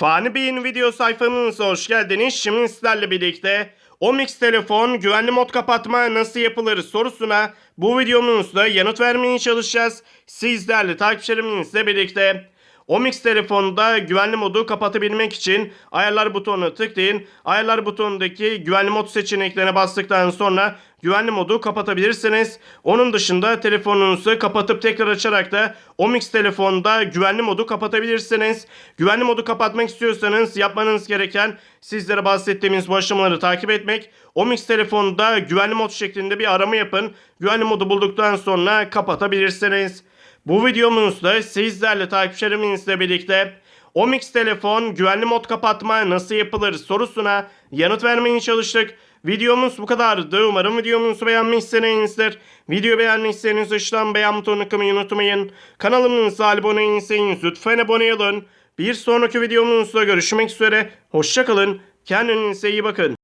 Fani Bey'in video sayfamıza hoş geldiniz. Şimdi sizlerle birlikte Omix telefon güvenli mod kapatma nasıl yapılır sorusuna bu videomuzda yanıt vermeye çalışacağız. Sizlerle takipçilerimizle birlikte Omix telefonda güvenli modu kapatabilmek için ayarlar butonuna tıklayın. Ayarlar butonundaki güvenli mod seçeneklerine bastıktan sonra güvenli modu kapatabilirsiniz. Onun dışında telefonunuzu kapatıp tekrar açarak da Omix telefonda güvenli modu kapatabilirsiniz. Güvenli modu kapatmak istiyorsanız yapmanız gereken sizlere bahsettiğimiz bu aşamaları takip etmek. Omix telefonda güvenli mod şeklinde bir arama yapın. Güvenli modu bulduktan sonra kapatabilirsiniz. Bu videomuzda sizlerle takipçilerimizle birlikte Omix telefon güvenli mod kapatma nasıl yapılır sorusuna yanıt vermeye çalıştık. Videomuz bu kadardı. Umarım videomuzu beğenmişsinizdir. Video beğendiyseniz aşağıdan beğen butonuna kılmayı unutmayın. Kanalımıza abone değilseniz lütfen abone olun. Bir sonraki videomuzda görüşmek üzere. Hoşçakalın. Kendinize iyi bakın.